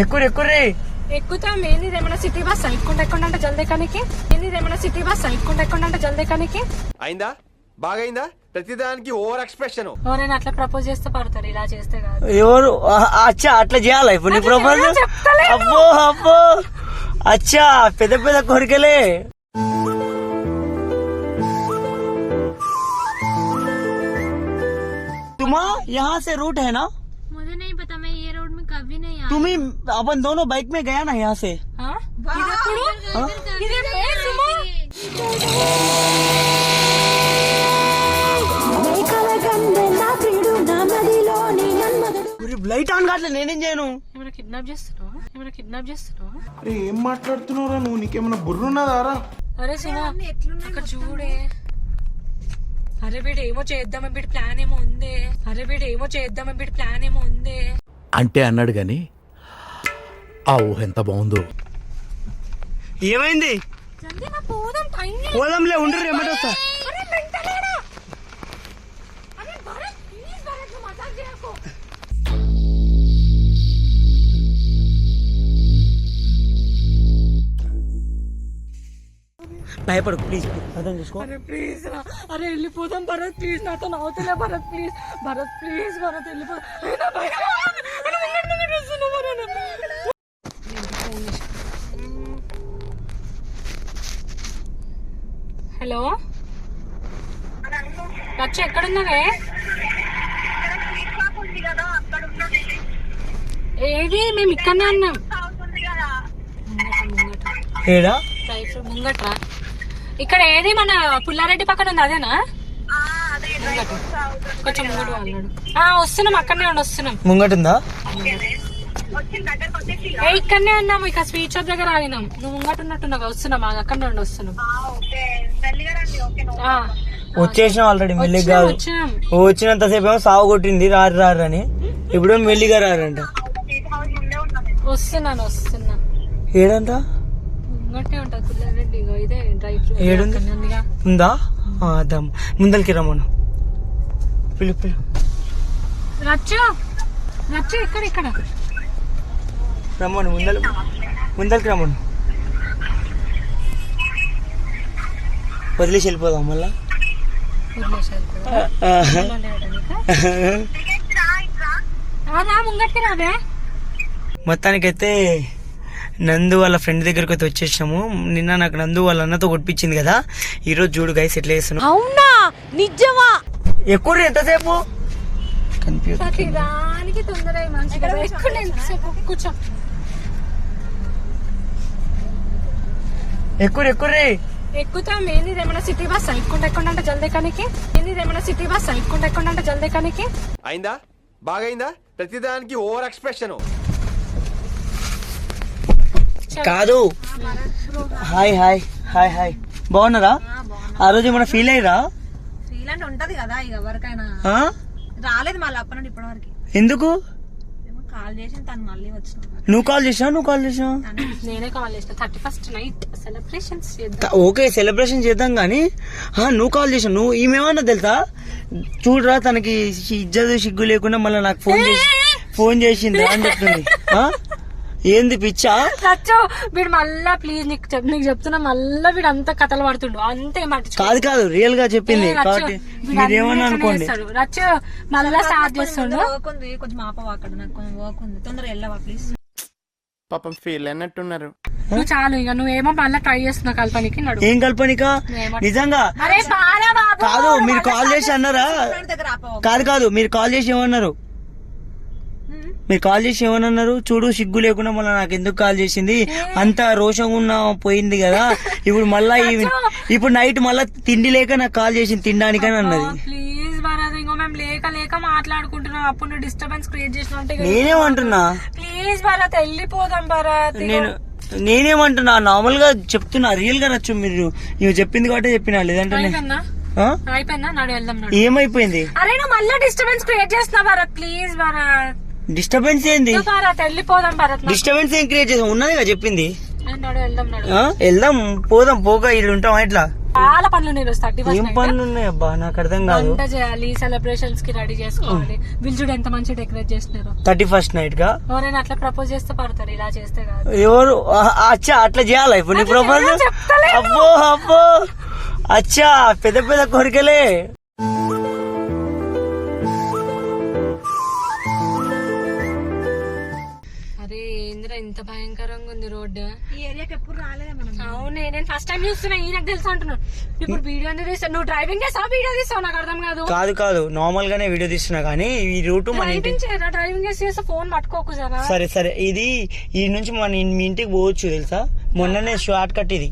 ఎక్కుర్రి ఎక్కుర్రి ఎక్కుతాం ఏంది ఏమైనా city bus ఎక్కుంటే ఎక్కుంటే అంటే జల్దీ కనికి ఏంది ఏమైనా సిటీ బస్ ఎక్కుంటే ఎక్కుంటే అంటే జల్దీ కనికి అయిందా బాగైందా ప్రతిదానికి ఓవర్ ఎక్స్ప్రెషన్ ఎవరైనా అట్లా ప్రపోజ్ చేస్తే పడతారు ఇలా చేస్తే కాదు ఎవరు ఆ, అచ్చా అట్లా చేయాలా ఇప్పుడు నీ ప్రపోజ్ చేయాలా చెప్తలేను. అబ్బో అబ్బో అచ్చా పెద్ద పెద్ద కోరికలే तुम्हा यहाँ से रूट है ना मुझे नहीं तुम ही अपन दोनों बाइक में गया ना यहाँ से ఆ? ఇదెప్పుడు? ఇదేం ఏ సుమా? లైట్ ఆన్ కావట్లే నేనేం చేయను ఏమైనా కిడ్నాప్ చేస్తున్నావా ఏమైనా కిడ్నాప్ చేస్తున్నావా అరే ఏం మాట్లాడుతున్నావురా నువ్వు నీకేమైనా బుర్రున్నదారా అరే సుమా అక్కడ చూడే అరే వీడు ఏమో చేద్దామని వీడి ప్లాన్ ఏమో ఉంది అరే వీడు ఏమో చేద్దామని వీడి ప్లాన్ ఏమో ఉంది అంటే అన్నాడు గాని ఆ ఊహ ఎంత బాగుందో. ఏమైంది? పోదాంలే ఉండరు ఏమంటే భయపడు ప్లీజ్ అర్థం చేసుకో. అరే ప్లీజ్ రా. అరే వెళ్ళిపోదాం భరత్ ప్లీజ్ నాతో నవ్వుతలే భరత్ ప్లీజ్ భరత్ ప్లీజ్ భరత్ వెళ్ళిపో అయినా భయం. అరే ముంగట ముంగట వస్తున్నావు భరత్. హలో? లక్ష ఎక్కడున్నావే? ఏది? మేము ఇక్కడనే ఉన్నాం. ఏడా? ముంగట్రా ఇక్కడ ఏది? మన పుల్లారెడ్డి పక్కన ఉంది అదేనా. కొంచెం అన్నాడు ఆ వస్తున్నాం అక్కడనే ఉండి వస్తున్నాం. ముంగటుందా? ఇక్కడనే ఉన్నాము ఇక స్వీట్ షాప్ దగ్గర ఆగినాం. నువ్వు ముంగట ఉన్నట్టున్నావు వస్తున్నాం ఆగు, అక్కడనే ఉండి వస్తున్నాం. ఆ, వచ్చేసిన ఆల్రెడీ మెల్లిగా వచ్చినంతసేపు ఏమో సాగు కొట్టింది రారు రారు అని. ఇప్పుడు మెల్లిగా రారంట. వస్తున్నాను వస్తున్నా ఏడంట? ముంగటే ఉంటుంది పుల్లారెడ్డి ఇగో ఇదే డ్రై ఫ్రూట్ ఏడుంది? ఉందా? ముందరికి రమ్మను. పిలు పిలు. రచ్చు రచ్చు ఇక్కడ ఇక్కడ. రమ్మను ముందర ముందరికి రమ్మను. వదిలేసి వెళ్ళిపోదాం మళ్ళా? మొత్తానికైతే నందు వాళ్ళ ఫ్రెండ్ దగ్గరకు అయితే వచ్చేసాము నిన్న నాకు నందు వాళ్ళ అన్నతో కొట్టించింది కదా. ఈ రోజు చూడు గైస్ ఎట్లా చేస్తున్నాం అవునా? నిజమా? ఎక్కువ ఎంతసేపు? కన్ఫ్యూజ్ దానికి తొందర మంచిగా ఎక్కువ ఎంతసేపు? కూర్చో. ఎక్కువ ఎక్కువ ఎక్కుతాం ఏంది ఏమైనా సిటీ బస్ ఎక్కుంటే ఎక్కుంటే అంటే జల్దీ కనికి? ఏంది ఏమైనా సిటీ బస్ ఎక్కుంటే ఎక్కుంటే అంటే జల్దీ కనికి? అయిందా? బాగైందా? ప్రతిదానికి ఓవర్ ఎక్స్ప్రెషన్. కాదు. Hi hi hi hi. బాగున్నారా? ఆ రోజు ఏమైనా ఫీల్ అయ్యరా? ఇలాంటి ఉంటది కదా ఇక ఎవరికైనా. ఆ? రాలేదు మళ్ళీ అప్పటి నుండి ఇప్పటి వరకు. ఎందుకు? కాల్ చేసి తను మళ్ళీ వచ్చిన నువ్వు కాల్ చేసావు? నువ్వు కాల్ చేసావు? నేనే కాల్ చేసిన థర్టీ ఫస్ట్ నైట్ సెలబ్రేషన్స్ చేద్దాం. ఓకే సెలబ్రేషన్ చేద్దాం కానీ ఆ, నువ్వు కాల్ చేసావు. నువ్వు ఈమెమన్నా తెలుసా? చూడరా తనకి ఇజ్జత్ సిగ్గు లేకుండా మళ్ళీ నాకు ఫోన్ చేసి ఫోన్ చేసింది అని చెప్తుంది. ఆ? ఏంది పిచ్చా? రచ్చు వీడు మళ్ళా ప్లీజ్ నీకు చెప్ నీకు చెప్తున్నా మళ్ళా వీడు అంతా కథలు పడుతుండు. అంతే మాట కాదు కాదు రియల్గా చెప్పింది. కాబట్టి మీరేమన్నా అనుకోండి. రచ్చు మళ్ళా స్టార్ట్ చేస్తుండు. వర్క్ ఉంది కొంచెం ఆపవా అక్కడ నాకు కొంచెం వర్క్ ఉంది. తొందరగా వెళ్ళవా ప్లీజ్ పాపం ఫీల్ అయినట్టున్నారు. నువ్వు చాలు ఇక నువ్వేమో మళ్ళీ ట్రై చేస్తున్నావు కల్పనికి నడు. ఏం కల్పనిక? నిజంగా? కాదు మీరు కాల్ చేసి అన్నారా? కాదు కాదు మీరు కాల్ చేసి ఏమన్నారు? మీరు కాల్ చేసి ఏమన్నారు చూడు సిగ్గు లేకుండా మళ్ళీ నాకు ఎందుకు కాల్ చేసింది? అంత రోషంగా ఉన్న పోయింది కదా. ఇప్పుడు మళ్ళా ఈ- ఇప్పుడు నైట్ మళ్ళా తిండి లేక నాకు కాల్ చేసింది తినడానికని అన్నది. ప్లీజ్ భరత్ ఇంకో మేము లేక లేక మాట్లాడుకుంటున్నాం. అప్పుడు నువ్వు డిస్టర్బెన్స్ క్రియేట్ చేసిన నేనేమంటున్నా? ప్లీజ్ భరత్ వెళ్ళిపోదాం భరత్ ఇగో. నేను నేనేమంటున్నా? నార్మల్గా చెప్తున్నా రియల్గా నచ్చు మీరు. ఇవి చెప్పింది కాబట్టి చెప్పినా లేదంటే నే- అయిపోయిందా? ఆ? అయిపోయిందా? నడు వెళ్దాం నడు. ఏమైపోయింది? అరే నువ్వు మళ్ళీ డిస్టర్బెన్స్ క్రియేట్ చేస్తున్నావు భరత్ ప్లీజ్ భరత్. డిస్టర్బెన్స్ ఏంది? భరత్ వెళ్ళిపోదాం భరత్ డిస్టర్బెన్స్ ఏం క్రియేట్ చేసాం ఉన్నది కదా చెప్పింది. నడు వెళ్దాం నడు. ఆ? వెళ్దాం పోదాం పోగా ఇల్లు ఉంటాం ఎట్లా? చాలా పనులు నేను థర్టీ ఏం పనులు ఉన్నాయి అబ్బా? నాకు అర్థం కాదు. వంట చేయాలి సెలబ్రేషన్స్కి రెడీ చేసుకోవాలి. వీళ్ళు చూడు ఎంత మంచి డెకరేట్ చేస్తున్నారు. థర్టీ ఫస్ట్ నైట్గా ఎవరైనా అట్లా ప్రపోజ్ చేస్తే పడతారు ఇలా చేస్తే కాదు. ఎవరు? అచ్చా అట్లా చేయాలా? ఇప్పుడు నీ ప్రపోజ్ చెప్తలేను. అబ్బో అబ్బో. అచ్చా పెద్ద పెద్ద కోరికలే ఇంత భయంకరంగా ఉంది రోడ్డు. ఈ ఏరియాకి ఎప్పుడు రాలేదా మనం? అవునే నేను ఫస్ట్ టైం చూస్తున్నా ఈయనకు తెలుసు అంటున్నాను ఇప్పుడు వీడియో అనేది తీస్తాను నువ్వు డ్రైవింగ్ చేస్తావు వీడియో తీస్తావు? నాకు అర్థం కాదు. కాదు కాదు. నార్మల్ గానే వీడియో తీస్తున్నా కానీ ఈ రూట్ మన ఇంటి డ్రైవింగ్ చేయరా? డ్రైవింగ్ చేసి చేస్తే ఫోన్ పట్టుకోకు జరా. సరే సరే. ఇది ఈ నుంచి మన ఇన్- మీ ఇంటికి పోవచ్చు తెలుసా? మొన్ననే షార్ట్ కట్ ఇది.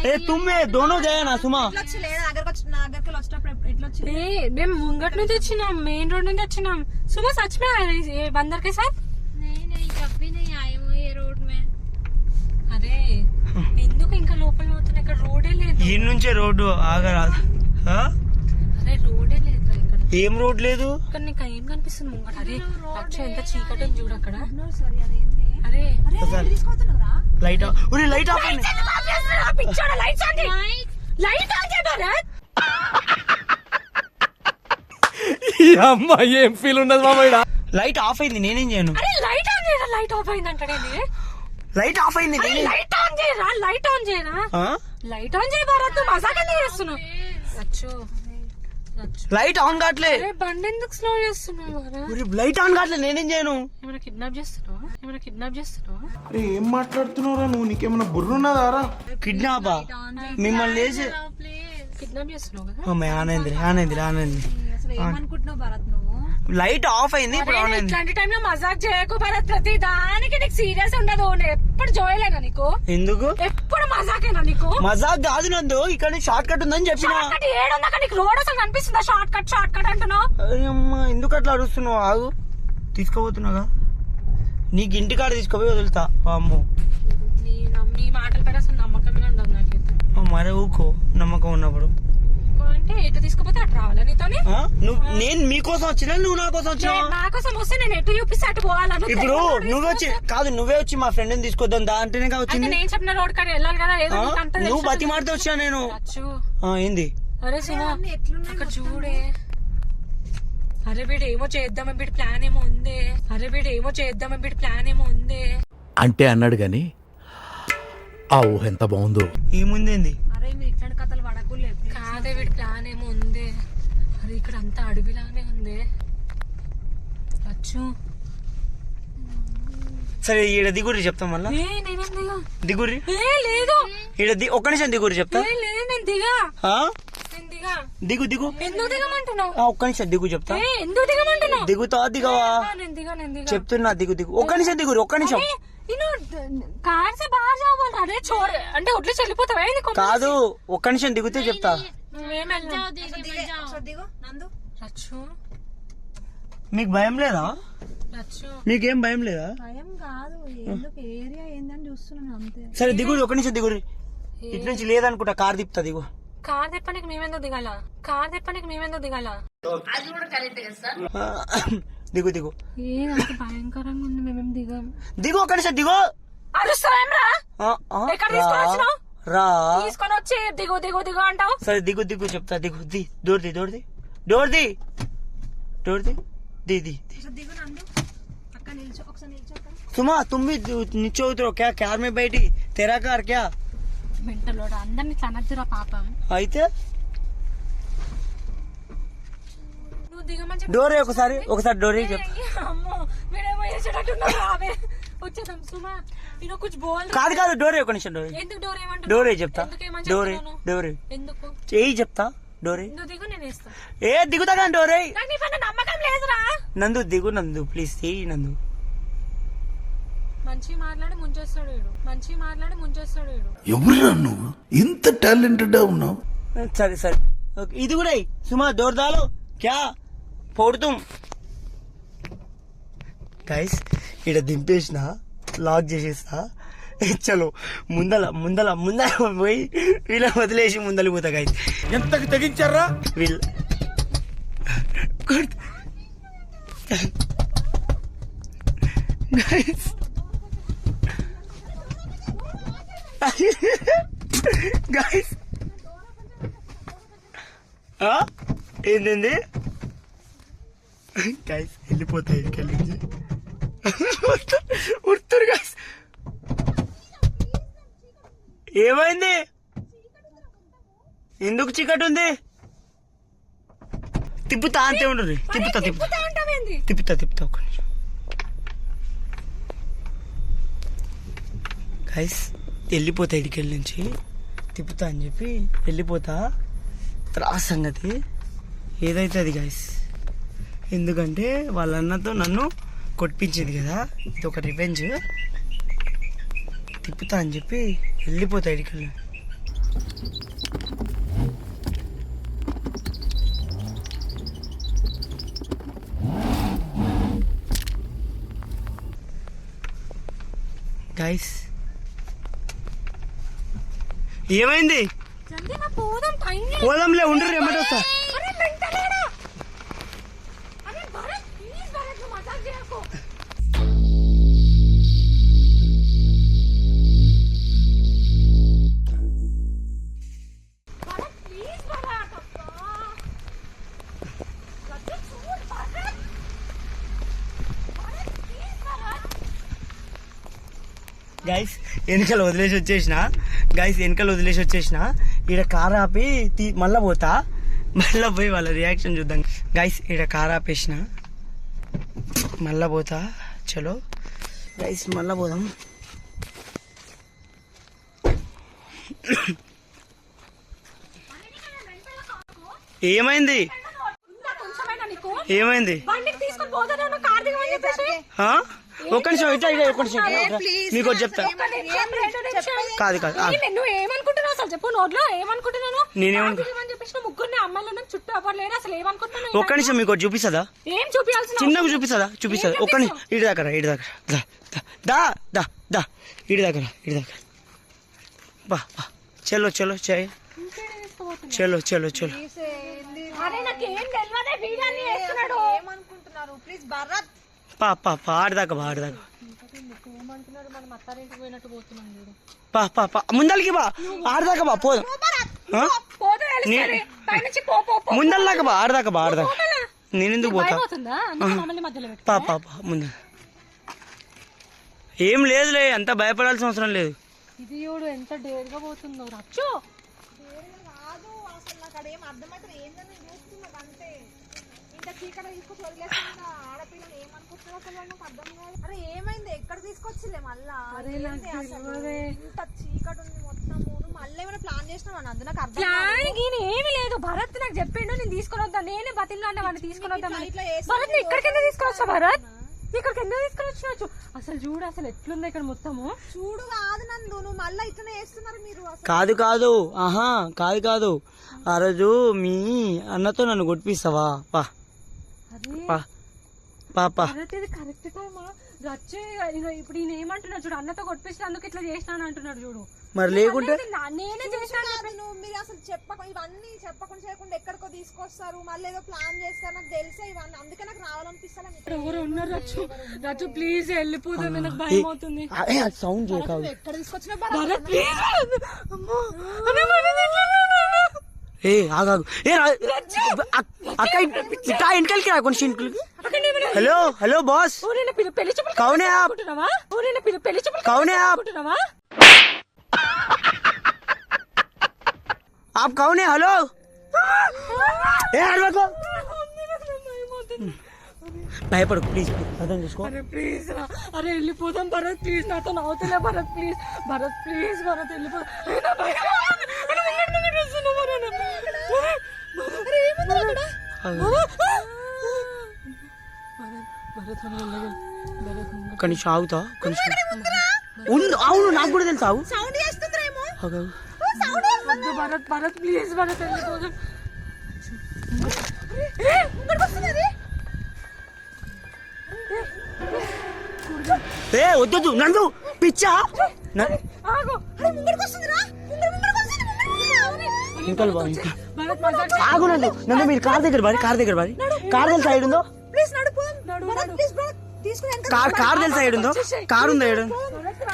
आई ए तुम में दोनों गया ना सुमा ఎట్లా వచ్చి లేదా దగ్గరకు వచ్చి నా దగ్గరికి వచ్చేటప్పుడు ఎప్పుడు- ఎట్లా వచ్చి ఏ, మేము ముంగట్ నుంచి వచ్చినాం మెయిన్ రోడ్ నుంచి వచ్చినాం సుమా సచ్ మే आए ये बंदर के साथ नहीं नहीं कभी नहीं आई हूँ ये रोड में అరే ఎందుకు ఇంకా లోపల పోతున్నా ఇక్కడ రోడే లేదు ఈ నుంచే రోడ్డు ఆగరాదు ఆ? అరే రోడే లేదురా ఇక్కడ ఏం రోడ్ లేదు ఇక్కడ నీకు ఏం కనిపిస్తుంది ముంగట అరే లక్ష ఎంత చీకటి ఉంది చూడు అక్కడ సరే అదేంది అరే ఒకసారి తీసుకుపోతున్నావురా లైట్ ఆఫ్ ఉరి లైట్ ఆఫ్ అయింది పిచ్చోడా లైట్స్ ఆన్ లైట్ ఆన్ చేయరా అమ్మాయి ఏం ఫీల్ ఉండదు మామయ్య? లైట్ ఆఫ్ అయింది నేనేం చేయను. అరే లైట్ ఆన్ చేయరా? లైట్ ఆఫ్ అయింది అంటాడేంది లైట్ ఆఫ్ అయింది నేనే లైట్ ఆన్ చేయరా? లైట్ ఆన్ చేయరా? ఆ? లైట్ ఆన్ చేయ భారత్ నువ్వు మజాక్ ఎందుకు చేస్తున్నావు? రచ్చు లైట్ ఆన్ కావట్లే. బండి ఎందుకు స్లో చేస్తున్నావు లైట్ ఆన్ కావట్లే నేనేం చేయను? ఏమైనా కిడ్నాప్ చేస్తున్నావా? ఏమైనా కిడ్నాప్ చేస్తున్నావా? అరే ఏం మాట్లాడుతున్నావురా నువ్వు? నీకేమైనా బుర్రున్నదారా కిడ్నాపా మిమ్మల్ని లేచి. కిడ్నాప్ చేస్తున్నావు కదా? ఆనంది ఆనంది ఆనంది ఏమనుకుంటున్నావు భరత్ నువ్వు? లైట్ ఆఫ్ అయింది ఇప్పుడు ఆన్ అయింది. ఇట్లాంటి టైంలో మజాక్ చేయకు భరత్ ప్రతి దానికి నీకు సీరియస్ ఉండదు. నేను ఎప్పుడు జోయలేనా నీకు? ఎందుకు? ఎప్పుడు మజాకేనా నీకు? మజాక్ కాదు నందు ఇక్కడ షార్ట్ కట్ ఉందని చెప్పిన. ఏడుందాక నీకు రోడ్ అసలు కనిపిస్తుందా? షార్ట్ కట్ షార్ట్ కట్ అంటున్నావు ఎందుకు అట్లా అరుస్తున్నావు? ఆగు. తీసుకుపోతున్నాగా? నీకు ఇంటికాడ తీసుకుపోయి వదులుతా. అమ్మో నీ మాటల పైన అసలు నమ్మకమే ఉండదు నాకైతే. మరే ఊకో నమ్మకం ఉన్నప్పుడు. అంటే ఎటు తీసుకుపోతే అటు రావాలా నీతోని? ఆ? నువ్వు నేను మీకోసం వచ్చినా నువ్వు నా కోసం వచ్చినా? నా కోసం వస్తే నేను ఎటు చూపిస్తే అటు పోవాలా నువ్వు ఇప్పుడు నువ్వే వచ్చి కాదు నువ్వే వచ్చి మా ఫ్రెండ్ తీసుకొద్దాం దా అంటేనే వచ్చింది. నేను చెప్పిన రోడ్ కాడ వెళ్ళాలి కదా ఏదో నువ్వు బతి మాడితే వచ్చా నేను. కదా. అచ్చు. ఆ, ఏంది? అరే సుమా అక్కడ చూడే. అరే వీడు ఏమో చేద్దామని వీడి ప్లాన్ ఏమో ఉంది. అరే వీడు ఏమో చేద్దామని వీడి ప్లాన్ ఏమో ఉంది. అంటే అన్నాడు గాని ఆ ఊహ ఎంత బాగుందో. ఏముంది అరే మీరు ఇట్లాంటి కథలు కాదే వీడి ప్లాన్ ఏమో ఉంది. అరే ఇక్కడ అంతా అడవిలానే ఉంది. అచ్చు. సరే ఈడ దిగురి చెప్తాం మళ్ళా? దిగురి ఏ లేదు. ఈడ ది ఒక్క నిమిషం దిగురి చెప్తా. ఏ లేదు నేను దిగా. దిగా. దిగు ఎందుకు దిగమంటున్నావు? ఆ, ఒక్క నిమిషం దిగు చెప్తా. ఏ ఎందుకు దిగమంటున్నావు? దిగుతా దిగవా? చెప్తున్నా దిగు దిగు. ఒక్క నిమిషం దిగురి ఒక్క నిమిషం. నేను కార్సే బాగా జాబ్ అదే చూడ అంటే ఒట్లు చెల్లిపోతావా కాదు ఒక్క నిమిషం దిగుతే చెప్తా. మీకు భయం లేదా? మీకేం భయం లేదా? చూస్తున్నాను సరే దిగుడు ఒక నిమిషం దిగుడు ఇటు నుంచి లేదనుకుంటా కార్ తిప్పుతా దిగు. కార్ తిప్పనికి మేమెందుకు దిగాల? కార్ తిప్పనికి మేమెందుకు దిగాల? దిగు దిగు ఏదంటే భయంకరంగా ఉంది మేమేం దిగాం దిగు ఒక్క నిమిషం దిగు అరుస్తావేం రా ఆ, ఆ, ఎక్కడ రా తీసుకొని వచ్చినావ్? రా తీసుకొని వచ్చి దిగు దిగు దిగు అంటావు సరే దిగు దిగు చెప్తా దిగు the door the door the door the door the the the the. ఒకసారి దిగు నందు అక్క నిల్చో ఒకసారి నిల్చో అక్క. सुमा तुम भी नीचे उतरो क्या कार में बैठी तेरा कार क्या మెంటలోడు అందరిని ఇట్లా అనద్దురా పాపం అయితే దిగమని చెప్పి డోర్ ఒకసారి ఒకసారి డోర్ చెప్. అమ్మో వీడేమో వేసేటట్టున్నాడు ఆమె. వచ్చేద్దాం సుమా నేను కొంచెం బోల్ కాదు కాదు డోర్ ఒక నిమిషం డోర్. ఎందుకు డోర్ చెప్తా. డోరే? డోరే. ఎందుకు? ఏయి చెప్తా డోరే. నువ్వు దిగు నేను వేస్తా. ఏ దిగుతా కానీ డోరే. నాకు నీ పైన నమ్మకం లేదురా. నందు దిగు నందు ప్లీజ్ ఏయి నందు. మంచి మాట్లాడి ముంచేస్తాడు వీడు. మంచి మాట్లాడి ముంచేస్తాడు వీడు. ఎవరురా నువ్వు? ఇంత టాలెంటెడ్ ఉన్నావు? సరే సరే. ఓకే, ఇది కూడా. సుమా దోర్దాలు. క్యా? పొడుతాం గైస్ ఇక్కడ దింపేసిన లాక్ చేసేస్తా చలో ముందల ముందల ముందల పోయి వీళ్ళ వదిలేసి ముందలి పోతా గైస్ ఎంతకు తెగించారా? వీళ్ళ గైస్ గైస్? ఏంటండి గైస్ వెళ్ళిపోతాయి ఇంటికెళ్ళి ఉడుతురు గైస్ ఏమైంది ఎందుకు చీకటి ఉంది? తిప్పుతా అంతే ఉండరు తిప్పుతా తిప్పుతా. తిప్పుతా తిప్పుతా ఒక్క నిమిషం. గైస్ వెళ్ళిపోతా ఇడికెళ్ళి నుంచి. తిప్పుతా అని చెప్పి వెళ్ళిపోతా. త్రాస్ సంగతి ఏదైతే అది గైస్ ఎందుకంటే వాళ్ళ అన్నతో నన్ను కొట్టించింది కదా. ఇది ఒక రివెంజ్ తిప్పుతా అని చెప్పి వెళ్ళిపోతా ఇడికెళ్ళి. గైస్ ఏమైంది? పోదాంలే ఉండరు ఎమ్మటి వెనకాల వదిలేసి వచ్చేసిన. గైస్ వెనకాల వదిలేసి వచ్చేసిన. ఈడ కార్ ఆపి తీ మళ్ళా పోతా. మళ్ళా పోయి వాళ్ళ రియాక్షన్ చూద్దాం. గైస్ ఈడ కార్ ఆపేసిన. మళ్ళా పోతా. చలో. గైస్ మళ్ళా పోదాం. ఏమైంది? ఏమైంది? ఒక్క నిమిషం ఇట్లా ఇట్లా ఒక్క నిమిషం. మీకు ఒకటి చెప్తా. కాదు కాదు నువ్వు ఏమనుకుంటున్నావు అసలు? చెప్పు నోట్లో ఏమనుకుంటున్నాను? నేనేమనుకు- అని చెప్పేసిన ముగ్గురిని అమ్మాయిలను చుట్టూ లేరు? అసలు ఏమనుకుంటున్నావు ఒక్క నిమిషం మీకు ఒకటి చూపిస్తుందా? ఏం చూపించాల్సిన చిన్నగా చూపిస్తుందా? చూపిస్తుందా? ఒక్క నిమిషం. ఇటు దగ్గర ఇటు దగ్గర దా దా దా దా. ఇటు దగ్గర ఇటు దగ్గర బా బా. చలో చలో చే చలో చలో చలో అరే నాకేం తెలియదే ఏమనుకుంటున్నారు? ప్లీజ్ భరత్. పా పా పా ఆడదాకా బా ఆడదాకా ఏమంటున్నారు మనం అత్తారింటికి పోయినట్టు పోతున్నాం చూడు పా. పా పా ముందలకి బా ఆడదాకా బా పోదాం ముందల్లాక బా ఆడదాకా బా ఆడదాకా నేను ఎందుకు పోతా? పా పా పా ముందు. ఏం లేదులే అంత భయపడాల్సిన అవసరం లేదు. ఇది చూడు ఎంత డేర్గా పోతుందో రచ్చు. అర్థమైతే ఏందని చూస్తున్నా అంతే ఇంత చీకట తీసుకొచ్చి వదిలేస్తున్నా ఆడపిల్లని ఏమనుకుంటున్నా అసలు నాకు అర్థం కాదు. అరే ఏమైంది? ఎక్కడ తీసుకొచ్చిలే మళ్ళా? ఇంత చీకటి ఉంది నువ్వు మళ్ళీ ఏమైనా ప్లాన్ చేసినావు అందు నాకు అర్థం కాదు. ప్లాన్ గీని ఏమీ లేదు. భరత్ నాకు చెప్పిండు నేను తీసుకుని వద్దా నేనే బతిలో అంటే వాడిని తీసుకుని చేస్తే భరత్ని ఇక్కడికి ఎందుకు తీసుకొచ్చా భరత్? ఇక్కడికి ఎందుకు తీసుకుని వచ్చినచ్చు అసలు చూడు అసలు ఎట్లుంది ఇక్కడ మొత్తము? చూడు కాదు నందు నువ్వు మళ్ళీ ఇట్లనే చేస్తున్నారు మీరు కాదు కాదు. ఆహా కాదు కాదు. ఆ రోజు మీ అన్నతో నన్ను కొట్టిస్తావా పా. అరే పా పా పా. భరత్ ఇది కరెక్ట్ టైమా ఇక ఇప్పుడు ఈయన ఏమంటున్నాడు చూడు అన్నతో కొట్టించినందుకు ఇట్లా చేసినాను అంటున్నాడు చూడు. మరి లేకుంటే నేనే చేసినాను మీరు అసలు చెప్పక ఇవన్నీ చెప్పకుండా చేయకుండా ఎక్కడికో తీసుకొస్తారు మళ్ళీ ఏదో ప్లాన్ చేస్తారు నాకు తెలుసా ఇవన్నీ. అందుకే నాకు రావాలనిపిస్తా మీకు. ఎవరు ఉన్నారు రచ్చు? రచ్చు ప్లీజ్ వెళ్ళిపోతుంది నాకు భయం అవుతుంది సౌండ్ ఎక్కడ తీసుకొచ్చినా భరత్ ప్లీజ్ అమ్మో అరే భరత్ ఎట్లా ఉన్నాడు? ఏ ఆగాగు ఏ రా- అక్- అక్క ఇట్టా ఇంటికి రా కొంచెం ఇంటికి అక్కడ ఏమైనా హలో హలో బాస్ ఊరిన పిల్ల పెళ్లి చూపులు కౌనే ఆప్ అనుకుంటున్నావా ఊరిన పిల్ల పెళ్లి చూపులు కౌనే ఆప్ అనుకుంటున్నావా आप कौन है हेलो ఏ అడవకు భయపడు ప్లీజ్ అర్థం చేసుకో అరే ప్లీజ్ రా అరే వెళ్ళిపోదాం భరత్ ప్లీజ్ నాతో నవ్వుతలే భరత్ ప్లీజ్ భరత్ ప్లీజ్ భరత్ వెళ్ళిపోదాం అరే, నా భయం. అరే, ముంగట్ ముంగట్ వస్తున్నావు, భరత్. భరత్, భరత్, ఏమైంది అక్కడ? భరత్, భరత్, మనం వెళ్ళగలం. భరత్, ముంగట్. ఒక్క నిమిషం ఆగుతా ఒక్క నిమిషం ఉండు అవును నాకు కూడా తెలుసు. వద్దు భరత్ భరత్ ప్లీజ్ భరత్ ఏ వద్దొద్దు నందు పిచ్చా ఇంకా బా, ఇంకా. భరత్ మజాక్ ఆగు నందు నందు మీరు కార్ దగ్గర బారి కార్ దగ్గర బారి కార్ తెలుసా సైడ్ ఉందో కార్ కార్ తెలుసా సైడ్ ఉందో కార్ ఉందా ఏడు?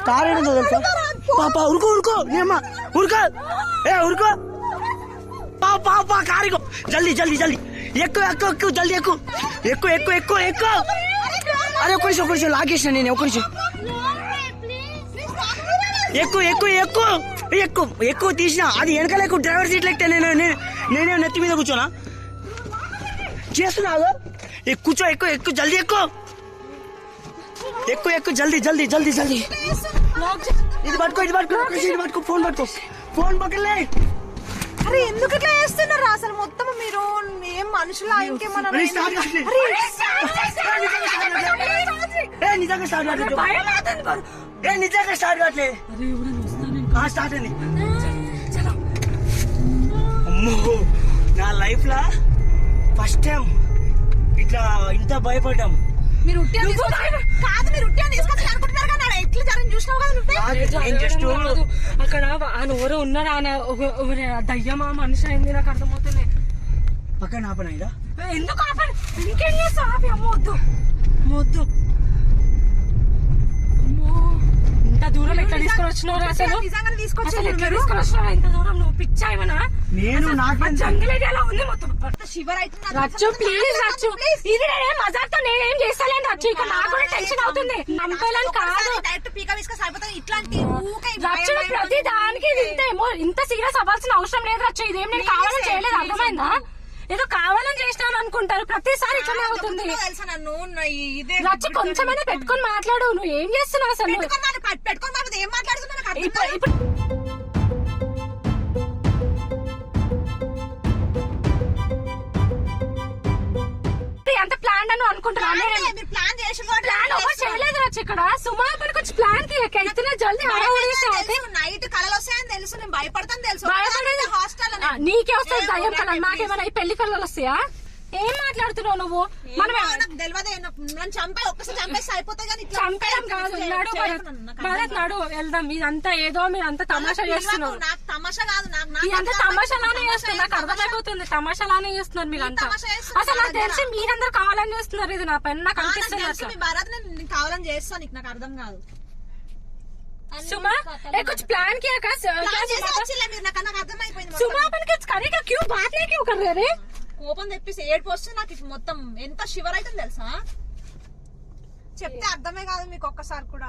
కార్ ఏడుందో తెలుసా? పాప ఉరుకో ఉరుకో నేమ్మ ఉరుకో ఏ ఉరుకో పా పా పా కారికో జల్దీ జల్దీ జల్దీ. ఎక్కువ ఎక్కువ ఎక్కువ జల్దీ ఎక్కువ ఎక్కువ ఎక్కువ ఎక్కువ ఎక్కువ అరే ఒక నిమిషం ఒక నిమిషం లాగేసిన నేను ఒక నిమిషం. ఎక్కువ ఎక్కువ ఎక్కువ ఎక్కువ ఎక్కువ తీసిన. అది వెనకాల ఎక్కువ డ్రైవర్ సీట్ లెక్కితే నేను నేను- నెత్తి మీద కూర్చోనా? చేస్తున్నావు ఏ కూర్చో ఎక్కువ ఎక్కువ జల్దీ ఎక్కువ ఎక్కువ ఎక్కువ జల్దీ జల్దీ జల్దీ జల్దీ. ఇది పట్టుకో ఇది పట్టుకో ఇది పట్టుకో ఫోన్ పట్టుకో. ఫోన్ పక్కలే అరే ఎందుకు ఇట్లా చేస్తున్నారు? అసలు మొత్తం మీరు ఏం మనుషులా? ఇంకేమన్నా నిజంగా స్టార్ట్ కావట్లేదు. ఏ నిజంగా స్టార్ట్ కావట్లేదు. స్టార్ట్ అయింది. అమ్మో నా లైఫ్ లా? ఫస్ట్ టైం ఇట్లా ఇంత భయపడ్డాం. మీరు కాదు మీరు అనుకుంటున్నారు కానీ ఎట్లా చూసినావు కదా నువ్వే. అక్కడ ఆయన ఎవరో ఉన్నారు? ఆయన దయ్యమా? మనిషి అయింది నాకు అర్థమవుతుంది పక్కన ఆపనా ఎందుకు ఆపండి ఇంకేం చేస్తా ఆపి అమ్మ వద్దు. వద్దు అమ్మో ఇంత దూరం ఎట్లా తీసుకొని వచ్చినావు అసలు? నిజంగానే తీసుకొచ్చి అసలు ఎట్లా తీసుకొని వచ్చినావు ఇంత దూరం? నువ్వు పిచ్చా ఏమన్నా నేను నాకు జంగిల్ ఏరియాలో ఉంది మొత్తం. షివర్ అవుతుంది రచ్చు ప్లీజ్ రచ్చు. ఇది నేనేం మజాక్తో నేనేం చేస్తలేను రచ్చు. ఇక నాకు కూడా టెన్షన్ అవుతుంది. కాదు. డైరెక్ట్ పీక విసుక సరిపోతుంది. ఇట్లాంటి రచ్చు ప్రతి దానికి ఇంత ఇంత సీరియస్ అవ్వాల్సిన అవసరం లేదు రచ్చు. ఇదేం నేను కావాలని చేయలేదు. అర్థమైందా? ఏదో కావాలని చేసినాను అనుకుంటారు. ప్రతిసారి ఇట్లనే అవుతుంది. తెలుసా నన్ను? ఇదే రచ్చు కొంచెమైనా పెట్టుకొని మాట్లాడు. నువ్వు ఏం చేస్తున్నావు అసలు? పెట్టుకొని ఏం మాట్లాడుతున్నా ఇప్పుడు ఎంత ప్లాన్ అని అనుకుంటున్నాను. ప్లాన్ చేసి ప్లాన్ ఎవరు చేయలేదు రచ్చు ఇక్కడ సుమా పనికి వచ్చి ప్లాన్కి జల్దీ నైట్ కళలు వస్తాయని తెలుసు. నేను భయపడతాను తెలుసు. భయపడేది హాస్టల్ నీకే వస్తుంది? దయ్యం కళ నాకేమైనా పెళ్ళి కళలు వస్తాయా? ఏం మాట్లాడుతున్నావు నువ్వు మనం నాకు తెలియదు నన్ను చంపే ఒక్కసారి చంపేసి అయిపోతాయి కానీ ఇట్లా చంపేయడం కాదు నడు భరత్ భరత్ నడు వెళ్దాం ఇదంతా ఏదో మీరు అంతా తమాషా చేస్తున్నారు నాకు తమాషా కాదు నాకు నాకు ఇదంతా అర్థం తమాషాలానే కాదు. చేస్తున్నారు నాకు అర్థమైపోతుంది తమాషాలానే చేస్తున్నారు మీరంతా తమాషా చేస్తున్నారు అసలు నాకు నా తెలిసి మీరందరూ కావాలని చేస్తున్నారు ఇది నా పైన నాకు ఆ, నాకు అనిపిస్తుంది తెలుసు అసలు మీ భారత్ నేను కావాలని చేస్తాను నీకు నాకు అర్థం కాదు सुमा ए कुछ प्लान किया का क्या ప్లాన్ చేసి सुमा వచ్చిలే మీరు నాకు నాకు అర్థమైపోయింది మొత్తం. सुमा अपन कुछ करेगा क्यों बात नहीं क्यों कर रहे रे కోపం తెప్పిస్తే ఏడుపు వస్తే నాకు ఇప్పుడు మొత్తం ఎంత షివర్ అవుతుంది తెలుసా? చెప్తే అర్థమే కాదు మీకు ఒక్కసారి కూడా.